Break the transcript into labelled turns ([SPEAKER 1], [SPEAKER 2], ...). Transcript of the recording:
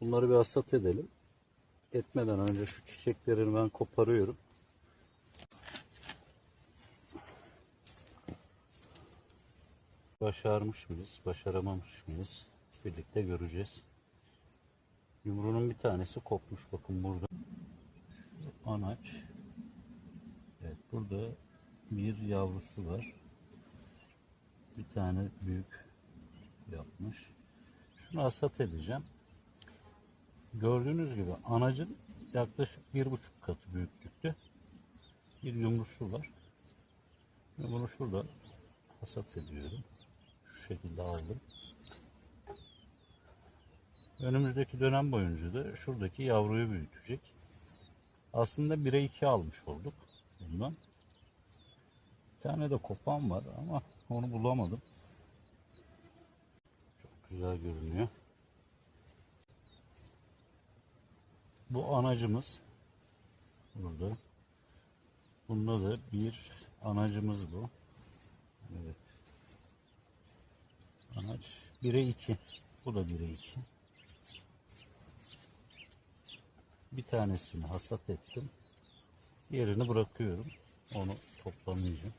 [SPEAKER 1] Bunları bir hasat edelim. Etmeden önce şu çiçeklerini ben koparıyorum. Başarmış mıyız, başaramamış mıyız? Birlikte göreceğiz. Yumruğunun bir tanesi kopmuş bakın burada. Şu anaç. Evet burada bir yavrusu var. Bir tane büyük yapmış. Şunu hasat edeceğim. Gördüğünüz gibi anacın yaklaşık bir buçuk katı büyüklükte bir yumrusu var. Ve bunu şurada hasat ediyorum. Şu şekilde aldım. Önümüzdeki dönem boyunca da şuradaki yavruyu büyütecek. Aslında 1'e 2 almış olduk bundan. Bir tane de kopan var ama onu bulamadım. Çok güzel görünüyor. Bu anacımız burada. Bunda da bir anacımız bu. Evet. Anaç 1'e 2. Bu da 1'e 2. Bir tanesini hasat ettim. Diğerini bırakıyorum. Onu toplamayacağım.